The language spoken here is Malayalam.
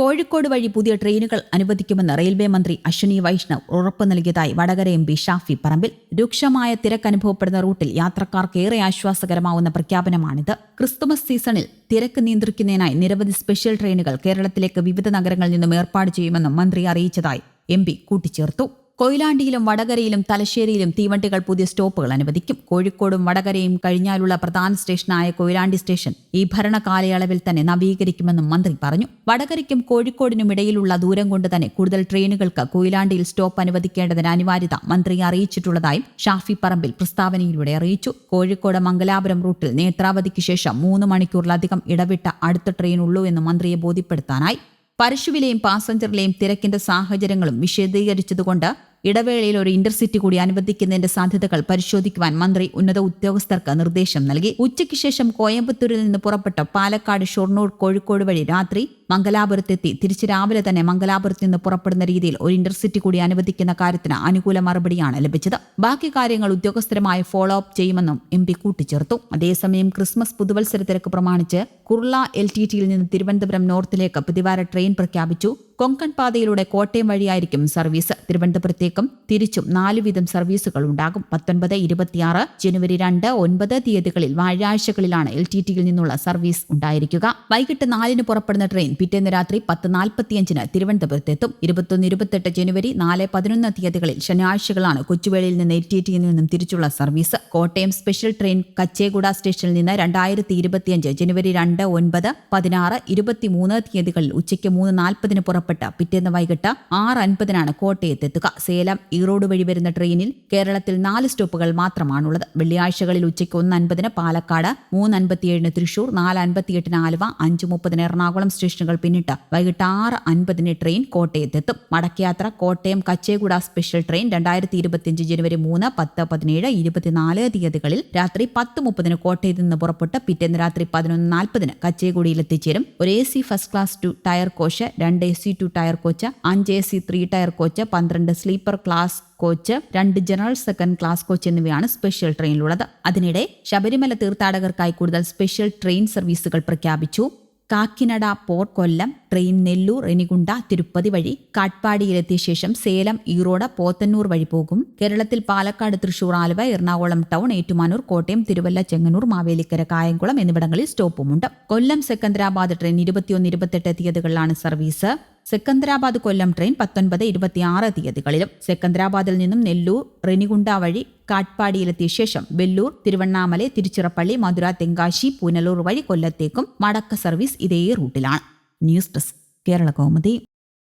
കോഴിക്കോട് വഴി പുതിയ ട്രെയിനുകൾ അനുവദിക്കുമെന്ന് റെയിൽവേ മന്ത്രി അശ്വിനി വൈഷ്ണവ് ഉറപ്പു നൽകിയതായി വടകര എം പി ഷാഫി പറമ്പിൽ രൂക്ഷമായ തിരക്ക് അനുഭവപ്പെടുന്ന റൂട്ടിൽ യാത്രക്കാർക്ക് ഏറെ ആശ്വാസകരമാവുന്ന പ്രഖ്യാപനമാണിത്. ക്രിസ്തുമസ് സീസണിൽ തിരക്ക് നിയന്ത്രിക്കുന്നതിനായി നിരവധി സ്പെഷ്യൽ ട്രെയിനുകൾ കേരളത്തിലേക്ക് വിവിധ നഗരങ്ങളിൽ നിന്നും ഏർപ്പാട് ചെയ്യുമെന്നും മന്ത്രി അറിയിച്ചതായി എം കൂട്ടിച്ചേർത്തു. കൊയിലാണ്ടിയിലും വടകരയിലും തലശ്ശേരിയിലും തീവണ്ടികൾ പുതിയ സ്റ്റോപ്പുകൾ അനുവദിക്കും. കോഴിക്കോടും വടകരയും കഴിഞ്ഞാലുള്ള പ്രധാന സ്റ്റേഷനായ കൊയിലാണ്ടി സ്റ്റേഷൻ ഈ ഭരണ കാലയളവിൽ തന്നെ നവീകരിക്കുമെന്നും മന്ത്രി പറഞ്ഞു. വടകരയ്ക്കും കോഴിക്കോടിനും ഇടയിലുള്ള ദൂരം കൊണ്ട് തന്നെ കൂടുതൽ ട്രെയിനുകൾക്ക് കൊയിലാണ്ടിയിൽ സ്റ്റോപ്പ് അനുവദിക്കേണ്ടതിന് അനിവാര്യത മന്ത്രി അറിയിച്ചിട്ടുള്ളതായും ഷാഫി പറമ്പിൽ പ്രസ്താവനയിലൂടെ അറിയിച്ചു. കോഴിക്കോട് മംഗലാപുരം റൂട്ടിൽ നേത്രാവതിക്ക് ശേഷം മൂന്ന് മണിക്കൂറിലധികം ഇടവിട്ട അടുത്ത ട്രെയിൻ ഉള്ളൂ എന്ന് മന്ത്രിയെ ബോധ്യപ്പെടുത്താനായി. പരശുവിലെയും പാസഞ്ചറിലെയും തിരക്കിന്റെ സാഹചര്യങ്ങളും വിശദീകരിച്ചതുകൊണ്ട് ഇടവേളയിൽ ഒരു ഇന്റർസിറ്റി കൂടി അനുവദിക്കുന്നതിന്റെ സാധ്യതകൾ പരിശോധിക്കുവാൻ മന്ത്രി ഉന്നത ഉദ്യോഗസ്ഥർക്ക് നിർദ്ദേശം നൽകി. ഉച്ചയ്ക്ക് ശേഷം കോയമ്പത്തൂരിൽ നിന്ന് പുറപ്പെട്ട പാലക്കാട് ഷൊർണൂർ കോഴിക്കോട് വഴി രാത്രി മംഗലാപുരത്തെത്തി. തിരിച്ച് രാവിലെ തന്നെ മംഗലാപുരത്ത് നിന്ന് പുറപ്പെടുന്ന രീതിയിൽ ഒരു ഇന്റർസിറ്റി കൂടി അനുവദിക്കുന്ന കാര്യത്തിന് അനുകൂല മറുപടിയാണ് ലഭിച്ചത്. ബാക്കി കാര്യങ്ങൾ ഉദ്യോഗസ്ഥരുമായി ഫോളോ അപ്പ് ചെയ്യുമെന്നും എം പി കൂട്ടിച്ചേർത്തു. അതേസമയം ക്രിസ്മസ് പുതുവത്സര തിരക്ക് പ്രമാണിച്ച് കുർള എൽ ടി ടിയിൽ നിന്ന് തിരുവനന്തപുരം നോർത്തിലേക്ക് പ്രതിവാര ട്രെയിൻ പ്രഖ്യാപിച്ചു. കൊങ്കൺ പാതയിലൂടെ കോട്ടയം വഴിയായിരിക്കും സർവീസ്. തിരുവനന്തപുരത്തേക്കും തിരിച്ചും നാലു വീതം സർവീസുകൾ ഉണ്ടാകും. പത്തൊൻപത് ഇരുപത്തിയാറ് ജനുവരി രണ്ട് ഒൻപത് തീയതികളിൽ വ്യാഴാഴ്ചകളിലാണ് എൽ ടി ടിയിൽ നിന്നുള്ള സർവീസ് ഉണ്ടായിരിക്കുക. വൈകിട്ട് നാലിന് പുറപ്പെടുന്ന ട്രെയിൻ പിറ്റേന്ന് രാത്രി പത്ത് നാൽപ്പത്തിയഞ്ചിന് തിരുവനന്തപുരത്തെത്തും. ഇരുപത്തൊന്ന് ഇരുപത്തെട്ട് ജനുവരി നാല് പതിനൊന്ന് തീയതികളിൽ ശനിയാഴ്ചകളാണ് കൊച്ചുവേളിയിൽ നിന്ന് എൽ ടി ടിയിൽ നിന്നും തിരിച്ചുള്ള service. Kottayam special train Kacheguda സ്റ്റേഷനിൽ നിന്ന് രണ്ടായിരത്തി ഇരുപത്തിയഞ്ച് ജനുവരി രണ്ട് ഒൻപത് പതിനാറ് ഇരുപത്തിമൂന്ന് തീയതികളിൽ ഉച്ചയ്ക്ക് മൂന്ന് നാൽപ്പതിന് പുറപ്പെട്ട പിറ്റേന്ന് വൈകിട്ട് ആറ് അൻപതിനാണ് കോട്ടയത്തെത്തുക. സേലം ഈറോഡ് വഴി വരുന്ന ട്രെയിനിൽ കേരളത്തിൽ നാല് സ്റ്റോപ്പുകൾ മാത്രമാണുള്ളത്. വെള്ളിയാഴ്ചകളിൽ ഉച്ചയ്ക്ക് ഒന്ന് അൻപതിന് പാലക്കാട് മൂന്ന് അൻപത്തിയേഴിന് തൃശൂർ നാല് അൻപത്തിയെട്ടിന് ആലുവ അഞ്ച് മുപ്പതിന് എറണാകുളം സ്റ്റേഷനുകൾ പിന്നിട്ട് വൈകിട്ട് ആറ് അൻപതിന് ട്രെയിൻ കോട്ടയത്തെത്തും. മടക്കയാത്ര കോട്ടയം കച്ചേഗുഡ സ്പെഷ്യൽ ട്രെയിൻ രണ്ടായിരത്തി ഇരുപത്തിയഞ്ച് ജനുവരി മൂന്ന് പത്ത് പതിനേഴ് ഇരുപത്തിനാല് തീയതികളിൽ രാത്രി പത്ത് മുപ്പതിന് കോട്ടയത്ത് നിന്ന് പുറപ്പെട്ട് പിറ്റേന്ന് രാത്രി പതിനൊന്ന് നാൽപ്പതിന് കച്ചേഗുഡിയിൽ എത്തിച്ചേരും ഒരു A C first class two tier coach രണ്ട് A C two tier coach അഞ്ച് A C three tier coach പന്ത്രണ്ട് സ്ലീപ്പർ ക്ലാസ് കോച്ച് രണ്ട് ജനറൽ സെക്കൻഡ് ക്ലാസ് കോച്ച് എന്നിവയാണ് സ്പെഷ്യൽ ട്രെയിനിലുള്ളത് അതിനിടെ ശബരിമല തീർത്ഥാടകർക്കായി കൂടുതൽ സ്പെഷ്യൽ ട്രെയിൻ സർവീസുകൾ പ്രഖ്യാപിച്ചു. കാക്കിനട പോർട്ട് കൊല്ലം ട്രെയിൻ നെല്ലൂർ റെനിഗുണ്ട തിരുപ്പതി വഴി കാട്ട്പാടിയിലെത്തിയ ശേഷം സേലം ഈറോഡ് പോത്തന്നൂർ വഴി പോകും. കേരളത്തിൽ പാലക്കാട് തൃശൂർ ആലുവ എറണാകുളം ടൗൺ ഏറ്റുമാനൂർ കോട്ടയം തിരുവല്ല ചെങ്ങന്നൂർ മാവേലിക്കര കായംകുളം എന്നിവിടങ്ങളിൽ സ്റ്റോപ്പുമുണ്ട്. കൊല്ലം സെക്കന്ദരാബാദ് ട്രെയിൻ ഇരുപത്തിയൊന്ന് ഇരുപത്തെട്ട് തീയതികളിലാണ് സർവീസ് സെക്കന്ദരാബാദ് കൊല്ലം ട്രെയിൻ പത്തൊൻപത് ഇരുപത്തിയാറ് തീയതികളിലും. സെക്കന്ദരാബാദിൽ നിന്നും നെല്ലൂർ റെനിഗുണ്ട വഴി കാട്ട്പാടിയിലെത്തിയ ശേഷം വെല്ലൂർ തിരുവണ്ണാമല തിരുച്ചിറപ്പള്ളി മധുര തെങ്കാശി പൂനലൂർ വഴി കൊല്ലത്തേക്കും മടക്ക സർവീസ് ഇതേ റൂട്ടിലാണ്. News desk Kerala Kaumudi.